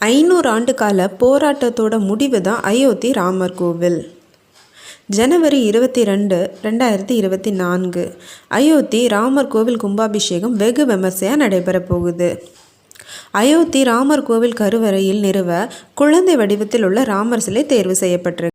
ஐநூறு ஆண்டு கால போராட்டத்தோட முடிவு தான் அயோத்தி ராமர் கோவில். ஜனவரி இருபத்தி ரெண்டு ரெண்டாயிரத்தி இருபத்தி நான்கு. அயோத்தி ராமர் கோவில் கும்பாபிஷேகம் வெகு விமர்சையாக நடைபெறப் போகுது. அயோத்தி ராமர் கோவில் கருவறையில் நிறுவ குழந்தை வடிவத்தில் உள்ள ராமர் சிலை தேர்வு செய்யப்பட்டிருக்கு.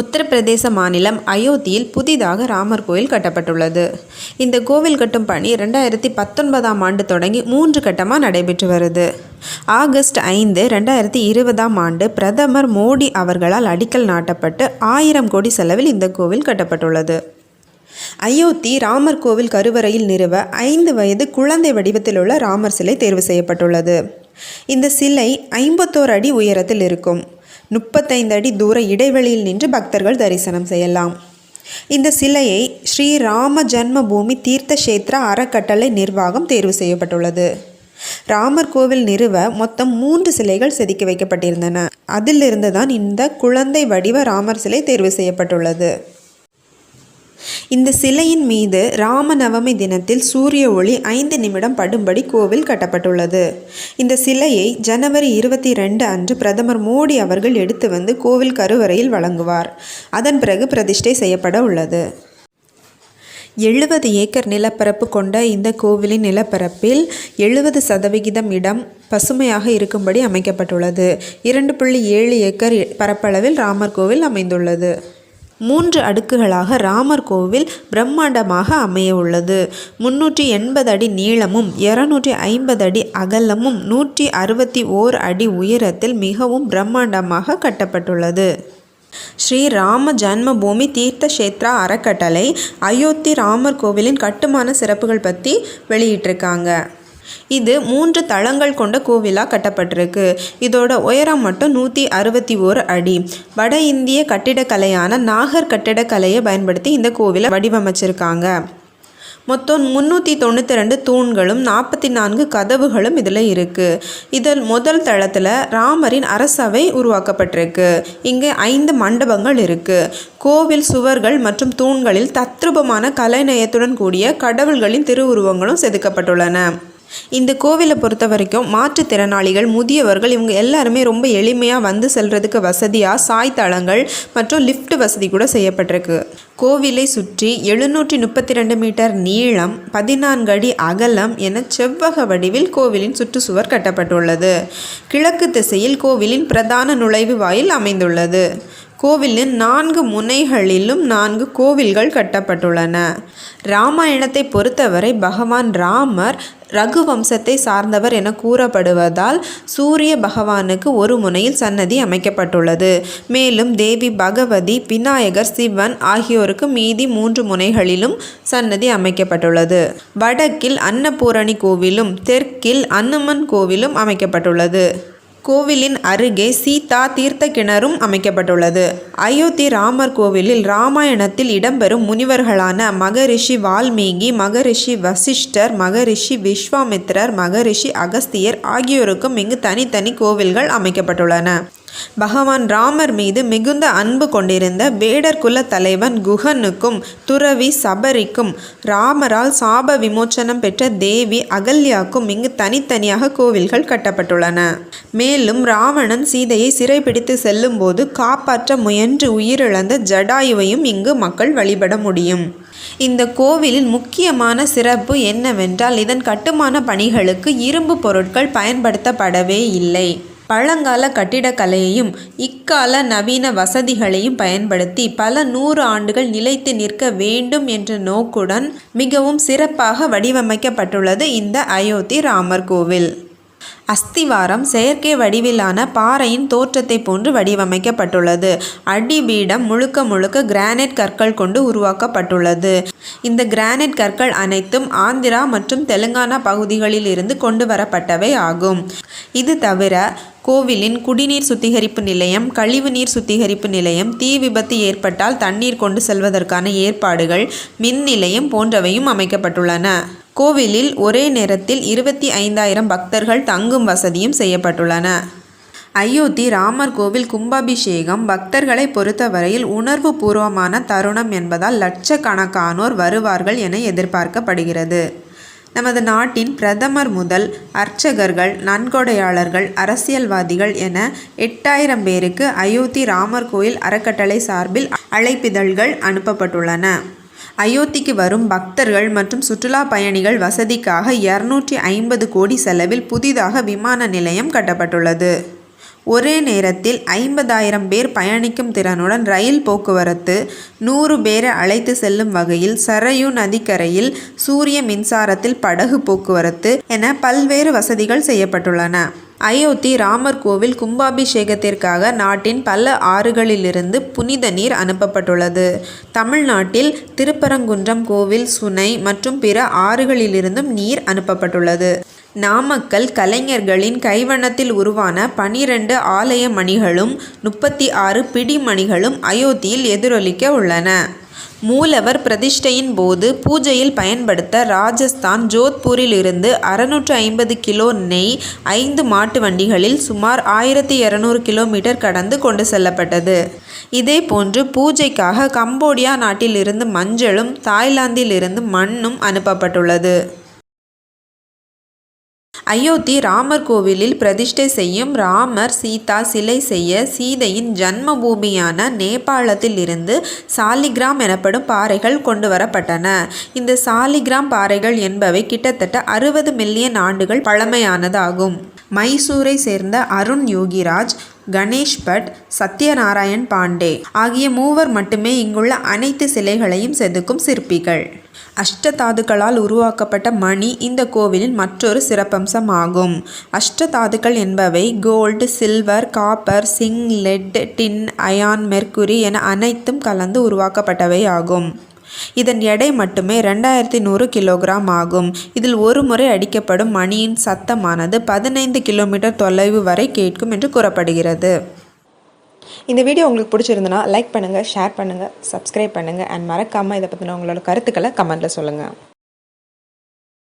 உத்தரப்பிரதேச மாநிலம் அயோத்தியில் புதிதாக ராமர் கோயில் கட்டப்பட்டுள்ளது. இந்த கோவில் கட்டும் பணி ரெண்டாயிரத்தி பத்தொன்பதாம் ஆண்டு தொடங்கி மூன்று கட்டமாக நடைபெற்று வருது. ஆகஸ்ட் ஐந்து ரெண்டாயிரத்தி இருபதாம் ஆண்டு பிரதமர் மோடி அவர்களால் அடிக்கல் நாட்டப்பட்டு ஆயிரம் கோடி செலவில் இந்த கோவில் கட்டப்பட்டுள்ளது. அயோத்தி ராமர் கோவில் கருவறையில் நிறுவ ஐந்து வயது குழந்தை வடிவத்தில் உள்ள ராமர் சிலை தேர்வு செய்யப்பட்டுள்ளது. இந்த சிலை ஐம்பத்தோரு அடி உயரத்தில் இருக்கும். முப்பத்தைந்து அடி தூர இடைவெளியில் நின்று பக்தர்கள் தரிசனம் செய்யலாம். இந்த சிலையை ஸ்ரீ ராம ஜன்மபூமி தீர்த்த கஷேத்ரா அறக்கட்டளை நிர்வாகம் தேர்வு செய்யப்பட்டுள்ளது. ராமர் கோவில் நிறுவ மொத்தம் மூன்று சிலைகள் செதுக்கி வைக்கப்பட்டிருந்தன. அதிலிருந்து தான் இந்த குழந்தை வடிவ ராமர் சிலை தேர்வு செய்யப்பட்டுள்ளது. இந்த சிலையின் மீது ராமநவமி தினத்தில் சூரிய ஒளி ஐந்து நிமிடம் படும்படி கோவில் கட்டப்பட்டுள்ளது. இந்த சிலையை ஜனவரி இருபத்தி ரெண்டு அன்று பிரதமர் மோடி அவர்கள் எடுத்து வந்து கோவில் கருவறையில் வழங்குவார். அதன் பிறகு பிரதிஷ்டை செய்யப்பட உள்ளது. எழுபது ஏக்கர் நிலப்பரப்பு கொண்ட இந்த கோவிலின் நிலப்பரப்பில் எழுபது சதவிகிதம் இடம் பசுமையாக இருக்கும்படி அமைக்கப்பட்டுள்ளது. இரண்டு புள்ளி ஏழு ஏக்கர் பரப்பளவில் ராமர் கோவில் அமைந்துள்ளது. மூன்று அடுக்குகளாக ராமர் கோவில் பிரம்மாண்டமாக அமைய உள்ளது முன்னூற்றி எண்பது அடி நீளமும் இருநூற்றி ஐம்பது அடி அகலமும் நூற்றி அறுபத்தி ஓர் அடி உயரத்தில் மிகவும் பிரம்மாண்டமாக கட்டப்பட்டுள்ளது. ஸ்ரீ ராம ஜன்மபூமி தீர்த்த கஷேத்ரா அறக்கட்டளை அயோத்தி ராமர் கோவிலின் கட்டுமான சிறப்புகள் பற்றி வெளியிட்டிருக்காங்க. இது மூன்று தளங்கள் கொண்ட கோவிலாக கட்டப்பட்டிருக்கு. இதோட உயரம் மட்டும் நூற்றி அறுபத்தி ஓரு அடி. வட இந்திய கட்டிடக்கலையான நாகர் கட்டிடக்கலையை பயன்படுத்தி இந்த கோவிலை வடிவமைச்சிருக்காங்க. மொத்தம் முந்நூற்றி தொண்ணூற்றி ரெண்டு தூண்களும் நாற்பத்தி நான்கு கதவுகளும் இதில் இருக்குது இதில் முதல் தளத்தில் ராமரின் அரசவை உருவாக்கப்பட்டிருக்கு. இங்கே ஐந்து மண்டபங்கள் இருக்குது கோவில் சுவர்கள் மற்றும் தூண்களில் தத்ரூபமான கலைநயத்துடன் கூடிய கடவுள்களின் திருவுருவங்களும் செதுக்கப்பட்டுள்ளன. இந்த கோவிலை பொறுத்த வரைக்கும் மாற்றுத்திறனாளிகள் முதியவர்கள் இவங்க எல்லாருமே ரொம்ப எளிமையாக வந்து செல்கிறதுக்கு வசதியாக சாய்தளங்கள் மற்றும் லிஃப்ட் வசதி கூட செய்யப்பட்டிருக்கு. கோவிலை சுற்றி எழுநூற்றி முப்பத்தி ரெண்டு மீட்டர் நீளம் பதினான்கு அடி அகலம் என செவ்வக வடிவில் கோவிலின் சுற்றுச்சுவர் கட்டப்பட்டுள்ளது. கிழக்கு திசையில் கோவிலின் பிரதான நுழைவு வாயில் அமைந்துள்ளது. கோவிலின் நான்கு முனைகளிலும் நான்கு கோவில்கள் கட்டப்பட்டுள்ளன. ராமாயணத்தை பொறுத்தவரை பகவான் ராமர் ரகு வம்சத்தை சார்ந்தவர் என கூறப்படுவதால் சூரிய பகவானுக்கு ஒரு முனையில் சன்னதி அமைக்கப்பட்டுள்ளது. மேலும் தேவி பகவதி விநாயகர் சிவன் ஆகியோருக்கு மீதி மூன்று முனைகளிலும் சன்னதி அமைக்கப்பட்டுள்ளது. வடக்கில் அன்னபூரணி கோவிலும் தெற்கில் அன்னமன் கோவிலும் அமைக்கப்பட்டுள்ளது. கோவிலின் அருகே சீதா தீர்த்த கிணறும் அமைக்கப்பட்டுள்ளது. அயோத்தி ராமர் கோவிலில் ராமாயணத்தில் இடம்பெறும் முனிவர்களான மகரிஷி வால்மீகி மகரிஷி வசிஷ்டர் மகரிஷி விஸ்வாமித்ரர் மகரிஷி அகஸ்தியர் ஆகியோருக்கும் இங்கு தனித்தனி கோவில்கள் அமைக்கப்பட்டுள்ளன. பகவான் ராமர் மீது மிகுந்த அன்பு கொண்டிருந்த வேடர் குல தலைவன் குஹனுக்கும் துறவி சபரிக்கும் ராமரால் சாப விமோச்சனம் பெற்ற தேவி அகல்யாக்கும் இங்கு தனித்தனியாக கோவில்கள் கட்டப்பட்டுள்ளன. மேலும் ராவணன் சீதையை சிறைபிடித்து செல்லும்போது காப்பாற்ற முயன்று உயிரிழந்த ஜடாயுவையும் இங்கு மக்கள் வழிபட முடியும். இந்த கோவிலின் முக்கியமான சிறப்பு என்னவென்றால் இதன் கட்டுமான பணிகளுக்கு இரும்பு பொருட்கள் பயன்படுத்தப்படவே இல்லை. பழங்கால கட்டிடக்கலையையும் இக்கால நவீன வசதிகளையும் பயன்படுத்தி பல நூறு ஆண்டுகள் நிலைத்து நிற்க வேண்டும் என்ற நோக்குடன் மிகவும் சிறப்பாக வடிவமைக்கப்பட்டுள்ளது இந்த அயோத்தி ராமர் கோவில். அஸ்திவாரம் செயற்கை வடிவிலான பாறையின் தோற்றத்தை போன்று வடிவமைக்கப்பட்டுள்ளது. அடிபீடம் முழுக்க முழுக்க கிரானைட் கற்கள் கொண்டு உருவாக்கப்பட்டுள்ளது. இந்த கிரானைட் கற்கள் அனைத்தும் ஆந்திரா மற்றும் தெலுங்கானா பகுதிகளில் இருந்து கொண்டு வரப்பட்டவை ஆகும். இது தவிர கோவிலின் குடிநீர் சுத்திகரிப்பு நிலையம் கழிவுநீர் சுத்திகரிப்பு நிலையம் தீ விபத்து ஏற்பட்டால் தண்ணீர் கொண்டு செல்வதற்கான ஏற்பாடுகள் மின் நிலையம் போன்றவையும் அமைக்கப்பட்டுள்ளன. கோவிலில் ஒரே நேரத்தில் இருபத்தி ஐந்தாயிரம் பக்தர்கள் தங்கும் வசதியும் செய்யப்பட்டுள்ளன. அயோத்தி ராமர் கோவில் கும்பாபிஷேகம் பக்தர்களை பொறுத்தவரையில் உணர்வு பூர்வமான தருணம் என்பதால் லட்சக்கணக்கானோர் வருவார்கள் என எதிர்பார்க்கப்படுகிறது. நமது நாட்டின் பிரதமர் முதல் அர்ச்சகர்கள் நன்கொடையாளர்கள் அரசியல்வாதிகள் என எட்டாயிரம் பேருக்கு அயோத்தி ராமர் கோயில் அறக்கட்டளை சார்பில் அழைப்பிதழ்கள் அனுப்பப்பட்டுள்ளன. அயோத்திக்கு வரும் பக்தர்கள் மற்றும் சுற்றுலா பயணிகள் வசதிக்காக இரநூற்றி ஐம்பது கோடி செலவில் புதிதாக விமான நிலையம் கட்டப்பட்டுள்ளது. ஒரே நேரத்தில் ஐம்பதாயிரம் பேர் பயணிக்கும் திறனுடன் ரயில் போக்குவரத்து நூறு பேரை அழைத்து செல்லும் வகையில் சரையு நதிக்கரையில் சூரிய மின்சாரத்தில் படகு போக்குவரத்து என பல்வேறு வசதிகள் செய்யப்பட்டுள்ளன. அயோத்தி ராமர் கோவில் கும்பாபிஷேகத்திற்காக நாட்டின் பல ஆறுகளிலிருந்து புனித நீர் அனுப்பப்பட்டுள்ளது. தமிழ்நாட்டில் திருப்பரங்குன்றம் கோவில் சுனை மற்றும் பிற ஆறுகளிலிருந்தும் நீர் அனுப்பப்பட்டுள்ளது. நாமக்கல் கலைஞர்களின் கைவண்ணத்தில் உருவான பனிரெண்டு ஆலய மணிகளும் முப்பத்தி ஆறு பிடிமணிகளும் அயோத்தியில் எதிரொலிக்க உள்ளன. மூலவர் பிரதிஷ்டையின் போது பூஜையில் பயன்படுத்த ராஜஸ்தான் ஜோத்பூரிலிருந்து அறுநூற்று ஐம்பது கிலோ நெய் ஐந்து மாட்டு வண்டிகளில் சுமார் ஆயிரத்தி இரநூறு கிலோமீட்டர் கடந்து கொண்டு செல்லப்பட்டது. இதேபோன்று பூஜைக்காக கம்போடியா நாட்டிலிருந்து மஞ்சளும் தாய்லாந்திலிருந்து மண்ணும் அனுப்பப்பட்டுள்ளது. அயோத்தி ராமர் கோவிலில் பிரதிஷ்டை செய்யும் ராமர் சீதா சிலை செய்ய சீதையின் ஜன்ம பூமியான நேபாளத்தில் இருந்து சாலிகிராம் எனப்படும் பாறைகள் கொண்டு வரப்பட்டன இந்த சாலிகிராம் பாறைகள் என்பவை கிட்டத்தட்ட அறுபது மில்லியன் ஆண்டுகள் பழமையானதாகும். மைசூரை சேர்ந்த அருண் யோகிராஜ் கணேஷ் பட் சத்யநாராயண் பாண்டே ஆகிய மூவர் மட்டுமே இங்குள்ள அனைத்து சிலைகளையும் செதுக்கும் சிற்பிகள். அஷ்டதாதுக்களால் உருவாக்கப்பட்ட மணி இந்த கோவிலின் மற்றொரு சிறப்பம்சமாகும். அஷ்டதாதுக்கள் என்பவை gold silver copper zinc lead tin iron mercury என அனைத்தும் கலந்து உருவாக்கப்பட்டவை ஆகும் இதன் எடை மட்டுமே ரெண்டாயிரத்தி நூறு கிலோகிராம் ஆகும். இதில் ஒரு முறை அடிக்கப்படும் மணியின் சத்தமானது பதினைந்து கிலோமீட்டர் தொலைவு வரை கேட்கும் என்று கூறப்படுகிறது. இந்த வீடியோ உங்களுக்கு பிடிச்சிருந்தனா லைக் பண்ணுங்கள் ஷேர் பண்ணுங்கள் சப்ஸ்கிரைப் பண்ணுங்கள் அண்ட் மறக்காமல் இதை பற்றின உங்களோட கருத்துக்களை கமெண்ட்டில் சொல்லுங்கள்